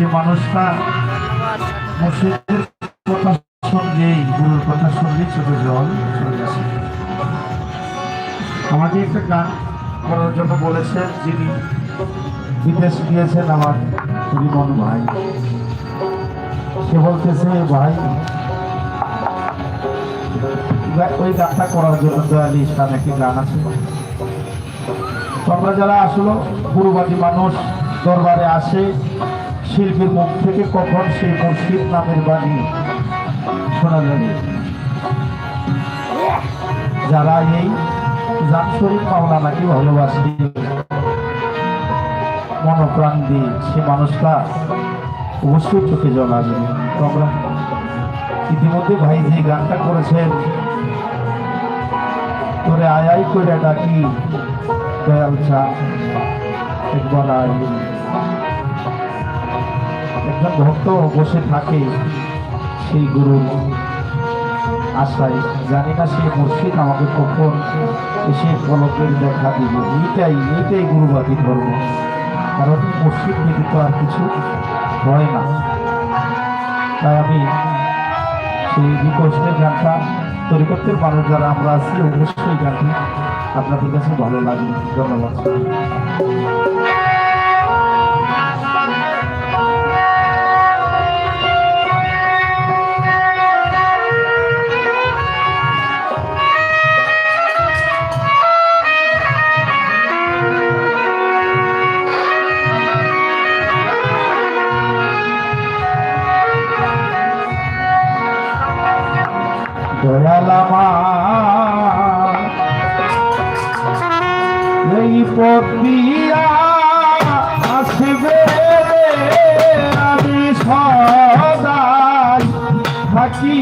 সে মানুষটা মুর্শিদের কথা শুনলেই গুরুর কথা শুনলেই চোখে জল চলে আসে। আমাকে একটা গান করার জন্য বলেছেন, যিনি বিদেশ গিয়েছেন আমার রিমন ভাই। সে বলতেছে, ভাই, ওই গানটা করার জন্য দয়ালি ইসলাম একটি গান আছে। তো আমরা যারা আসলো পূর্বাদী মানুষ দরবারে আসে, শিল্পীর মুখ থেকে কখন সেই মুর্শিদ নামের বাণী শোনা যাবে? যারা এই জামশরীফ মাওলানাকে ভালোবাসে, মনোপ্রাণ দিয়ে সে মানুষটা অবশ্যই চোখে জল আসবে। আমরা ইতিমধ্যে ভাই যে গানটা করেছেন, তোরে আয়াই করে ডাকি, দয়াল চা। আয় একজন ভক্ত বসে থাকে সেই গুরুর আশায় জানি না সেই মুর্শিদ আমাকে কখন এসে পলকের দেখা দিবে এইটাই এইটাই গুরুবাদী ধর্ম কারণ মুর্শিদ ব্যতীত আর কিছু হয় না তাই আমি সেই রিকোয়েস্টের গানটা তরিকত্বের মানুষ যারা আমরা আছি অবশ্যই গানটি আপনাদের কাছে ভালো লাগবে ধন্যবাদ। দয়ালামা এই পপিয়া আসবে আমি সদাই থাকি।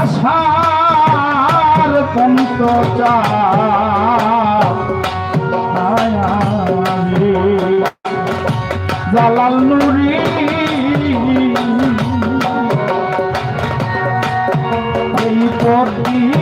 আশার কন্ত চা জালাল নুরি। এই পপিয়া